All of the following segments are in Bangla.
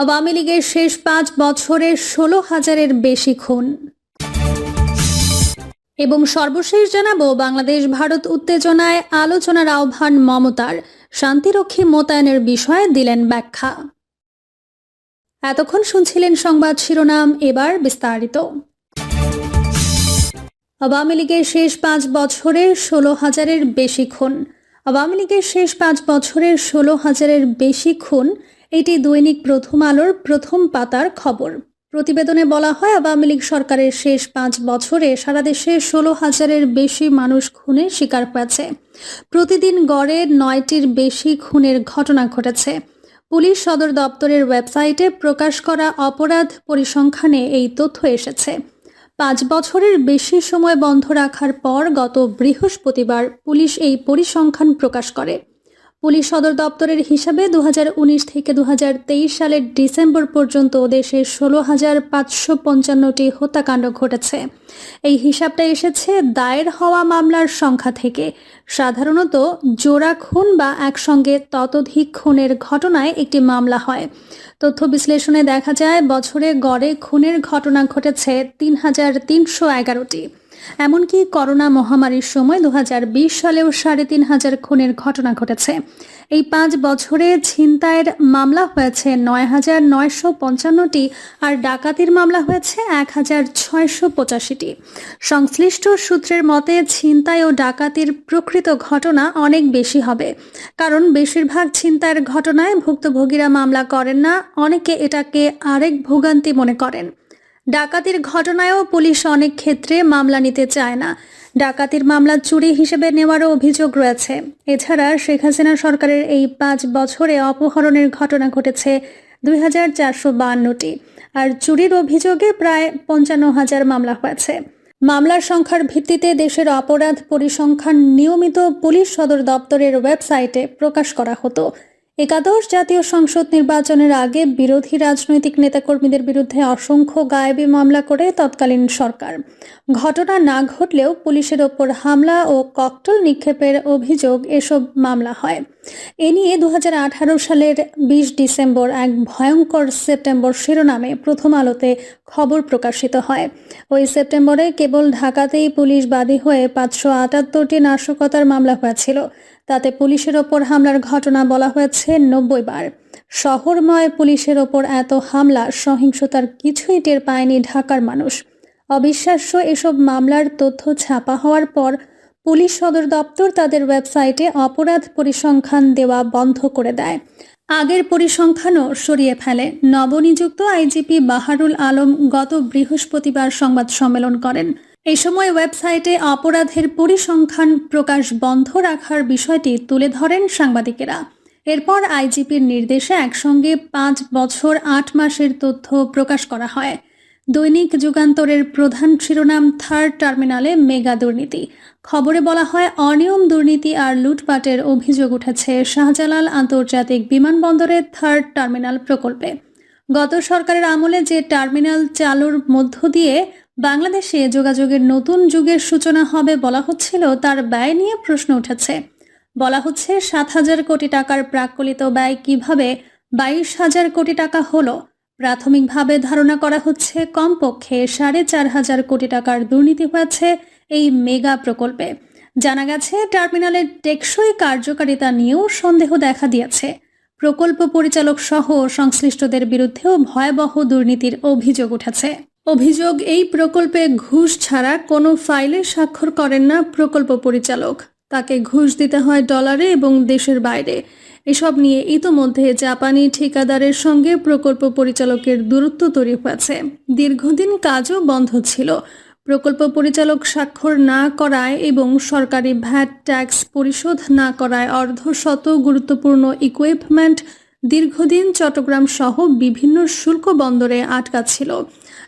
আওয়ামী লীগের শেষ পাঁচ বছরে ষোলো হাজারের বেশি খুন। এবং সর্বশেষ জানাব, বাংলাদেশ ভারত উত্তেজনায় আলোচনার আহ্বান মমতার। শান্তিরক্ষী মোতায়েনের বিষয়ে দিলেন ব্যাখ্যা। এতক্ষণ শুনছিলেন সংবাদ শিরোনাম, এবার বিস্তারিত। আওয়ামী লীগের শেষ পাঁচ বছরে ষোলো হাজারের বেশি খুন। আওয়ামী লীগের শেষ পাঁচ বছরের ষোলো হাজারের বেশি খুন এটি দৈনিক প্রথম আলোর প্রথম পাতার খবর। প্রতিবেদনে বলা হয়, আওয়ামী লীগ সরকারের শেষ পাঁচ বছরে সারা দেশে ষোলো হাজারের বেশি মানুষ খুনের শিকার হয়েছে। প্রতিদিন গড়ে নয়টির বেশি খুনের ঘটনা ঘটেছে। পুলিশ সদর দপ্তরের ওয়েবসাইটে প্রকাশ করা অপরাধ পরিসংখ্যানে এই তথ্য এসেছে। পাঁচ বছরের বেশি সময় বন্ধ রাখার পর গত বৃহস্পতিবার পুলিশ এই পরিসংখ্যান প্রকাশ করে। পুলিশ সদর দপ্তরের হিসাবে দু হাজার উনিশ থেকে দু হাজার তেইশ সালের ডিসেম্বর পর্যন্ত দেশে ষোলো হাজার পাঁচশো পঞ্চান্নটি হত্যাকাণ্ড ঘটেছে। এই হিসাবটা এসেছে দায়ের হওয়া মামলার সংখ্যা থেকে। সাধারণত জোড়া খুন বা একসঙ্গে ততোধিক খুনের ঘটনায় একটি মামলা হয়। তথ্য বিশ্লেষণে দেখা যায়, বছরে গড়ে খুনের ঘটনা ঘটেছে তিন হাজার তিনশো এগারোটি। এমনকি করোনা মহামারীর সময় দু হাজার বিশ সালেও সাড়ে তিন হাজার খুনের ঘটনা ঘটেছে। এই পাঁচ বছরে ছিনতাইয়ের মামলা হয়েছে নয় হাজার নয়শো পঞ্চান্নটি আর ডাকাতির মামলা হয়েছে এক হাজার ছয়শো পঁচাশিটি। সংশ্লিষ্ট সূত্রের মতে, ছিনতাই ও ডাকাতির প্রকৃত ঘটনা অনেক বেশি হবে। কারণ বেশিরভাগ ছিনতাইয়ের ঘটনায় ভুক্তভোগীরা মামলা করেন না, অনেকে এটাকে আরেক ভোগান্তি মনে করেন। ডাকাতির ঘটনায়ও পুলিশ অনেক ক্ষেত্রে মামলা নিতে চায় না। ডাকাতির মামলা চুরি হিসেবে নেওয়ারও অভিযোগ রয়েছে। এছাড়া শেখ হাসিনা সরকারের এই পাঁচ বছরে অপহরণের ঘটনা ঘটেছে দুই হাজার চারশো আর চুরির অভিযোগে প্রায় পঞ্চান্ন হাজার মামলা হয়েছে। মামলার সংখ্যার ভিত্তিতে দেশের অপরাধ পরিসংখ্যান নিয়মিত পুলিশ সদর দপ্তরের ওয়েবসাইটে প্রকাশ করা হতো। একাদশ জাতীয় সংসদ নির্বাচনের আগে বিরোধী রাজনৈতিক নেতাকর্মীদের বিরুদ্ধে অসংখ্য গায়েবী মামলা করে তৎকালীন সরকার। ঘটনা না ঘটলেও পুলিশের ওপর হামলা ও ককটল নিক্ষেপের অভিযোগ এসব মামলা হয়। এ নিয়ে দুহাজার আঠারো সালের বিশ ডিসেম্বর এক ভয়ঙ্কর সেপ্টেম্বর শিরোনামে প্রথম আলোতে খবর প্রকাশিত হয়। ওই সেপ্টেম্বরে কেবল ঢাকাতেই পুলিশ বাদী হয়ে পাঁচশো আটাত্তরটি নাশকতার মামলা হয়েছিল। তাতে পুলিশের ওপর হামলার ঘটনা বলা হয়েছে নব্বই বার। শহরময় পুলিশের ওপর এত হামলা, সহিংসতার কিছুই টের পায়নি ঢাকার মানুষ। অবিশ্বাস্য এসব মামলার তথ্য ছাপা হওয়ার পর পুলিশ সদর দপ্তর তাদের ওয়েবসাইটে অপরাধ পরিসংখ্যান দেওয়া বন্ধ করে দেয়। আগের পরিসংখ্যানও সরিয়ে ফেলে। নবনিযুক্ত আইজিপি বাহারুল আলম গত বৃহস্পতিবার সংবাদ সম্মেলন করেন। এই সময় ওয়েবসাইটে অপরাধের পরিসংখ্যান প্রকাশ বন্ধ রাখার বিষয়টি তুলে ধরেন সাংবাদিকেরা। এরপর আইজিপির নির্দেশে একসঙ্গে পাঁচ বছর আট মাসের তথ্য প্রকাশ করা হয়। দৈনিক যুগান্তরের প্রধান শিরোনাম থার্ড টার্মিনালে মেগা দুর্নীতি। খবরে বলা হয়, অনিয়ম, দুর্নীতি আর লুটপাটের অভিযোগ উঠেছে শাহজালাল আন্তর্জাতিক বিমানবন্দরের থার্ড টার্মিনাল প্রকল্পে। গত সরকারের আমলে যে টার্মিনাল চালুর মধ্য দিয়ে বাংলাদেশে যোগাযোগের নতুন যুগের সূচনা হবে বলা হচ্ছিল, তার ব্যয় নিয়ে প্রশ্ন উঠেছে। বলা হচ্ছে, সাত হাজার কোটি টাকার প্রাকলিত ব্যয় কীভাবে বাইশ হাজার কোটি টাকা হলো? প্রাথমিকভাবে ধারণা করা হচ্ছে কমপক্ষে সাড়ে চার হাজার কোটি টাকার দুর্নীতি হয়েছে এই মেগা প্রকল্পে। জানা গেছে, টার্মিনালের টেকসই কার্যকারিতা নিয়েও সন্দেহ দেখা দিয়েছে। প্রকল্প পরিচালক সহ সংশ্লিষ্টদের বিরুদ্ধেও ভয়াবহ দুর্নীতির অভিযোগ উঠেছে। অভিযোগ, এই প্রকল্পে ঘুষ ছাড়া কোনো ফাইলে স্বাক্ষর করেন না প্রকল্প পরিচালক। তাকে ঘুষ দিতে হয় ডলারে এবং দেশের বাইরে। এসব নিয়ে ইতোমধ্যে জাপানি ঠিকাদারের সঙ্গে প্রকল্প পরিচালকের দূরত্ব তৈরি হয়েছে। দীর্ঘদিন কাজও বন্ধ ছিল। প্রকল্প পরিচালক স্বাক্ষর না করায় এবং সরকারি ভ্যাট ট্যাক্স পরিশোধ না করায় অর্ধশত গুরুত্বপূর্ণ ইকুইপমেন্ট দীর্ঘদিন চট্টগ্রাম সহ বিভিন্ন শুল্ক বন্দরে আটকা ছিল।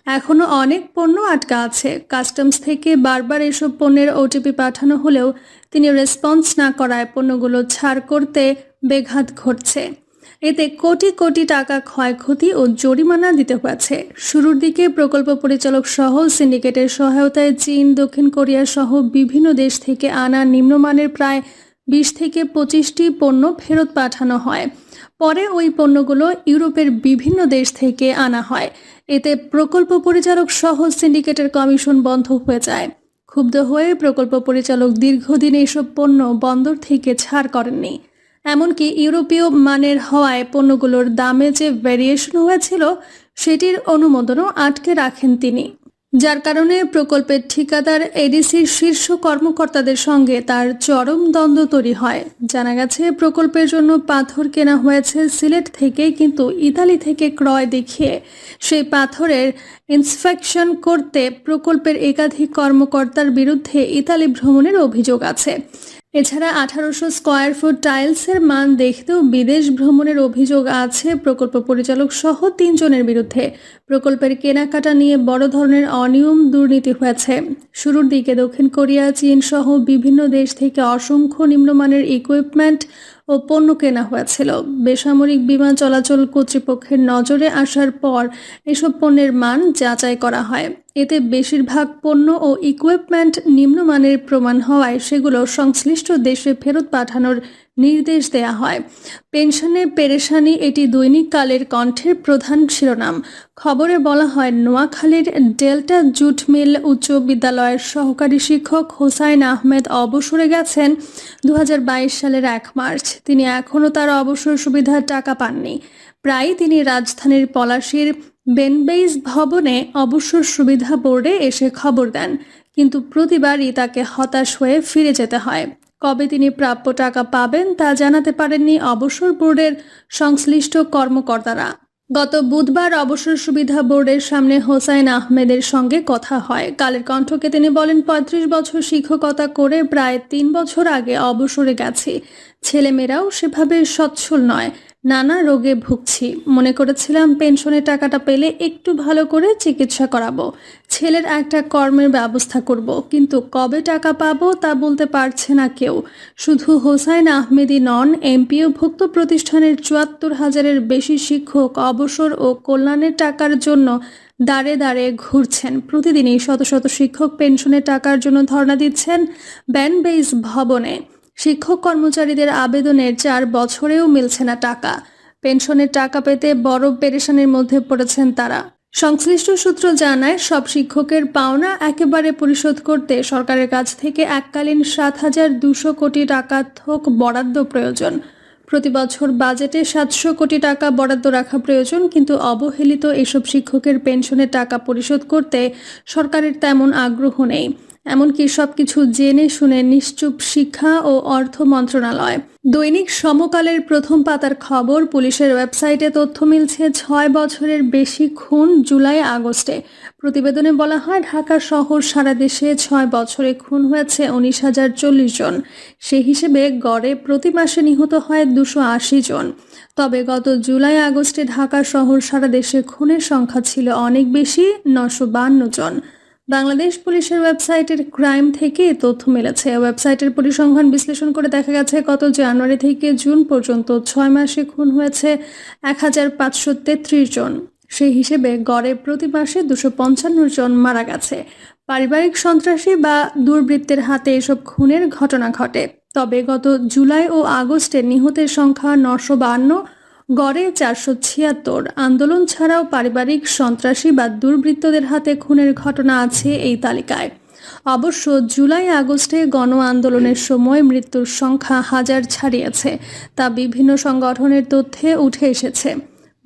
এখনও অনেক পণ্য আটকা আছে। কাস্টমস থেকে বারবার এসব পণ্যের ওটিপি পাঠানো হলেও তিনি রেসপন্স না করায় পণ্যগুলো ছাড় করতে বেঘাত ঘটছে। এতে কোটি কোটি টাকা ক্ষয়ক্ষতি ও জরিমানা দিতে হয়েছে। শুরুর দিকে প্রকল্প পরিচালক সহ সিন্ডিকেটের সহায়তায় চীন, দক্ষিণ কোরিয়া সহ বিভিন্ন দেশ থেকে আনা নিম্নমানের প্রায় বিশ থেকে পঁচিশটি পণ্য ফেরত পাঠানো হয়। পরে ওই পণ্যগুলো ইউরোপের বিভিন্ন দেশ থেকে আনা হয়। এতে প্রকল্প পরিচালক সহ সিন্ডিকেটের কমিশন বন্ধ হয়ে যায়। ক্ষুব্ধ হয়ে প্রকল্প পরিচালক দীর্ঘদিন এইসব পণ্য বন্দর থেকে ছাড় করেননি। এমনকি ইউরোপীয় মানের হওয়ায় পণ্যগুলোর দামে যে ভ্যারিয়েশন হয়েছিল, সেটির অনুমোদনও আটকে রাখেন তিনি। যার কারণে প্রকল্পের ঠিকাদার এডিসির শীর্ষ কর্মকর্তাদের সঙ্গে তার চরম দ্বন্দ্ব তৈরি হয়। জানা গেছে, প্রকল্পের জন্য পাথর কেনা হয়েছে সিলেট থেকে কিন্তু ইতালি থেকে ক্রয় দেখিয়ে সেই পাথরের ইন্সপেকশন করতে প্রকল্পের একাধিক কর্মকর্তার বিরুদ্ধে ইতালি ভ্রমণের অভিযোগ আছে। এছাড়া আঠারোশো স্কোয়ার ফুট টাইলসের মান দেখতেও বিদেশ ভ্রমণের অভিযোগ আছে প্রকল্প পরিচালক সহ তিনজনের বিরুদ্ধে। প্রকল্পের কেনাকাটা নিয়ে বড় ধরনের অনিয়ম দুর্নীতি হয়েছে। শুরুর দিকে দক্ষিণ কোরিয়া, চীন সহ বিভিন্ন দেশ থেকে অসংখ্য নিম্নমানের ইকুইপমেন্ট ও পণ্য কেনা হয়েছিল। বেসামরিক বিমান চলাচল কর্তৃপক্ষের নজরে আসার পর এসব পণ্যের মান যাচাই করা হয়। এতে বেশিরভাগ পণ্য ও ইকুইপমেন্ট নিম্নমানের প্রমাণ হওয়ায় সেগুলো সংশ্লিষ্ট দেশে ফেরত পাঠানোর নির্দেশ দেয়া হয়। পেনশনে পেরেশানি এটি দৈনিক কালের কণ্ঠের প্রধান শিরোনাম। খবরে বলা হয়, নোয়াখালীর ডেল্টা জুট মিল উচ্চ বিদ্যালয়ের সহকারী শিক্ষক হোসাইন আহমেদ অবসরে গেছেন দু হাজার বাইশ সালের এক মার্চ। তিনি এখনও তার অবসর সুবিধার টাকা পাননি। প্রায় তিনি রাজধানীর পলাশীর বেনবেইজ ভবনে অবসর সুবিধা বোর্ডে এসে খবর দেন। কিন্তু প্রতিবারই তাকে হতাশ হয়ে ফিরে যেতে হয়। কবে তিনি প্রাপ্য টাকা পাবেন তা জানাতে পারেননি অবসর বোর্ডের সংশ্লিষ্ট কর্মকর্তারা। গত বুধবার অবসর সুবিধা বোর্ডের সামনে হোসাইন আহমেদের সঙ্গে কথা হয়। কালের কণ্ঠকে তিনি বলেন, পঁয়ত্রিশ বছর শিক্ষকতা করে প্রায় তিন বছর আগে অবসরে গেছে। ছেলেমেয়েরাও সেভাবে সচ্ছল নয়। নানা রোগে ভুগছি। মনে করেছিলাম পেনশনের টাকাটা পেলে একটু ভালো করে চিকিৎসা করাবো। ছেলের একটা কর্মের ব্যবস্থা করব, কিন্তু কবে টাকা পাবো তা বলতে পারছে না কেউ। শুধু হোসাইন আহমেদি নন এমপিওভুক্ত প্রতিষ্ঠানের চুয়াত্তর হাজারের বেশি শিক্ষক অবসর ও কল্যাণের টাকার জন্য দাঁড়ে দাঁড়ে ঘুরছেন। প্রতিদিনই শত শত শিক্ষক পেনশনের টাকার জন্য ধর্ণা দিচ্ছেন ব্যানবেইজ ভবনে। শিক্ষক কর্মচারীদের আবেদনের চার বছরেও মিলছে না টাকা। পেনশনের টাকা পেতে বড় পেরেশানির মধ্যে পড়েছেন তারা। সংশ্লিষ্ট সূত্র জানায়, সব শিক্ষকের পাওনা একেবারে পরিশোধ করতে সরকারের কাছ থেকে এককালীন সাত হাজার দুশো কোটি টাকা থোক বরাদ্দ প্রয়োজন। প্রতি বছর বাজেটে সাতশো কোটি টাকা বরাদ্দ রাখা প্রয়োজন, কিন্তু অবহেলিত এসব শিক্ষকের পেনশনের টাকা পরিশোধ করতে সরকারের তেমন আগ্রহ নেই। এমনকি সবকিছু জেনে শুনে নিশ্চুপ শিক্ষা ও অর্থ মন্ত্রণালয়। দৈনিক সমকালের প্রথম পাতার খবর, পুলিশের ওয়েবসাইটে তথ্য মিলছে ছয় বছরের বেশি খুন জুলাই আগস্টে। প্রতিবেদনে বলা হয়, ঢাকা শহর সারা দেশে ছয় বছরে খুন হয়েছে উনিশ হাজার চল্লিশ জন। সে হিসেবে গড়ে প্রতি মাসে নিহত হয় দুশো আশি জন। তবে গত জুলাই আগস্টে ঢাকা শহর সারা দেশে খুনের সংখ্যা ছিল অনেক বেশি, নশো বান্ন জন। বাংলাদেশ পুলিশের ওয়েবসাইটের ক্রাইম থেকে তথ্য মিলেছে। ওয়েবসাইটের পরিসংখ্যান বিশ্লেষণ করে দেখা গেছে, গত জানুয়ারি থেকে জুন পর্যন্ত ছয় মাসে খুন হয়েছে এক হাজার পাঁচশো তেত্রিশ জন। সেই হিসেবে গড়ে প্রতি মাসে দুশো পঞ্চান্ন জন মারা গেছে। পারিবারিক সন্ত্রাসী বা দুর্বৃত্তের হাতে এসব খুনের ঘটনা ঘটে। তবে গত জুলাই ও আগস্টে নিহতের সংখ্যা নশো বান্ন গড়ে চারশো ছিয়াত্তর। আন্দোলন ছাড়াও পারিবারিক সন্ত্রাসী বা দুর্বৃত্তদের হাতে খুনের ঘটনা আছে এই তালিকায়। অবশ্য জুলাই আগস্টে গণ আন্দোলনের সময় মৃত্যুর সংখ্যা হাজার ছাড়িয়েছে, তা বিভিন্ন সংগঠনের তথ্যে উঠে এসেছে।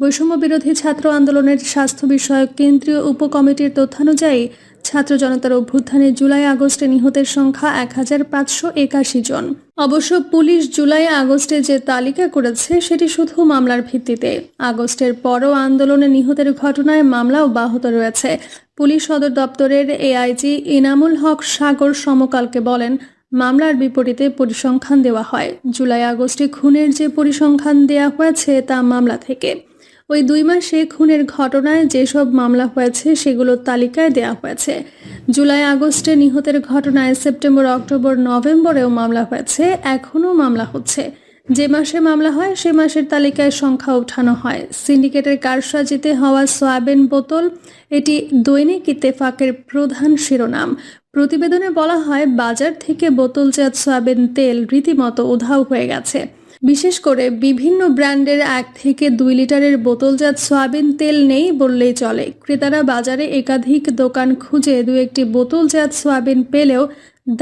বৈষম্য বিরোধী ছাত্র আন্দোলনের স্বাস্থ্য বিষয়ক কেন্দ্রীয় উপকমিটির তথ্যানুযায়ী ছাত্র জনতার অভ্যুত্থানে জুলাই আগস্টে নিহতের সংখ্যা এক হাজার পাঁচশো একাশি জন। অবশ্য পুলিশ জুলাই আগস্টে যে তালিকা করেছে, সেটি শুধু মামলার ভিত্তিতে। আগস্টের পরও আন্দোলনে নিহতের ঘটনায় মামলা অব্যাহত রয়েছে। পুলিশ সদর দপ্তরের এআইজি ইনামুল হক সাগর সমকালকে বলেন, মামলার বিপরীতে পরিসংখ্যান দেওয়া হয়। জুলাই আগস্টে খুনের যে পরিসংখ্যান দেওয়া হয়েছে, তা মামলা থেকে। ওই দুই মাসে খুনের ঘটনায় যেসব মামলা হয়েছে সেগুলোর তালিকায় দেওয়া হয়েছে। জুলাই আগস্টে নিহতের ঘটনায় সেপ্টেম্বর, অক্টোবর, নভেম্বরেও মামলা হয়েছে, এখনও মামলা হচ্ছে। যে মাসে মামলা হয়, সে মাসের তালিকায় সংখ্যা ওঠানো হয়। সিন্ডিকেটের কারসাজিতে হওয়া সয়াবিন বোতল, এটি দৈনিক ইত্তেফাকের প্রধান শিরোনাম। প্রতিবেদনে বলা হয়, বাজার থেকে বোতলজাত সয়াবিন তেল রীতিমতো উধাও হয়ে গেছে। বিশেষ করে বিভিন্ন ব্র্যান্ডের এক থেকে দুই লিটারের বোতলজাত সয়াবিন তেল নেই বললেই চলে। ক্রেতারা বাজারে একাধিক দোকান খুঁজে দু একটি বোতলজাত সয়াবিন পেলেও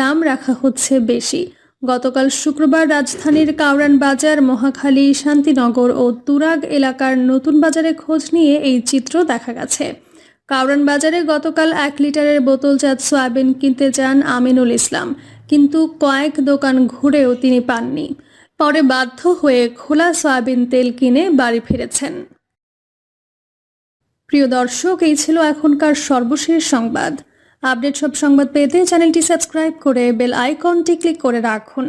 দাম রাখা হচ্ছে বেশি। গতকাল শুক্রবার রাজধানীর কাউরান বাজার, মহাখালী, শান্তিনগর ও তুরাগ এলাকার নতুন বাজারে খোঁজ নিয়ে এই চিত্র দেখা গেছে। কাউরান বাজারে গতকাল এক লিটারের বোতলজাত সয়াবিন কিনতে যান আমিনুল ইসলাম, কিন্তু কয়েক দোকান ঘুরেও তিনি পাননি। পরে বাধ্য হয়ে খোলা সয়াবিন তেল কিনে বাড়ি ফিরেছেন। প্রিয় দর্শক, এই ছিল এখনকার সর্বশেষ সংবাদ। আপডেট সব সংবাদ পেতে চ্যানেলটি সাবস্ক্রাইব করে বেল আইকনটি ক্লিক করে রাখুন।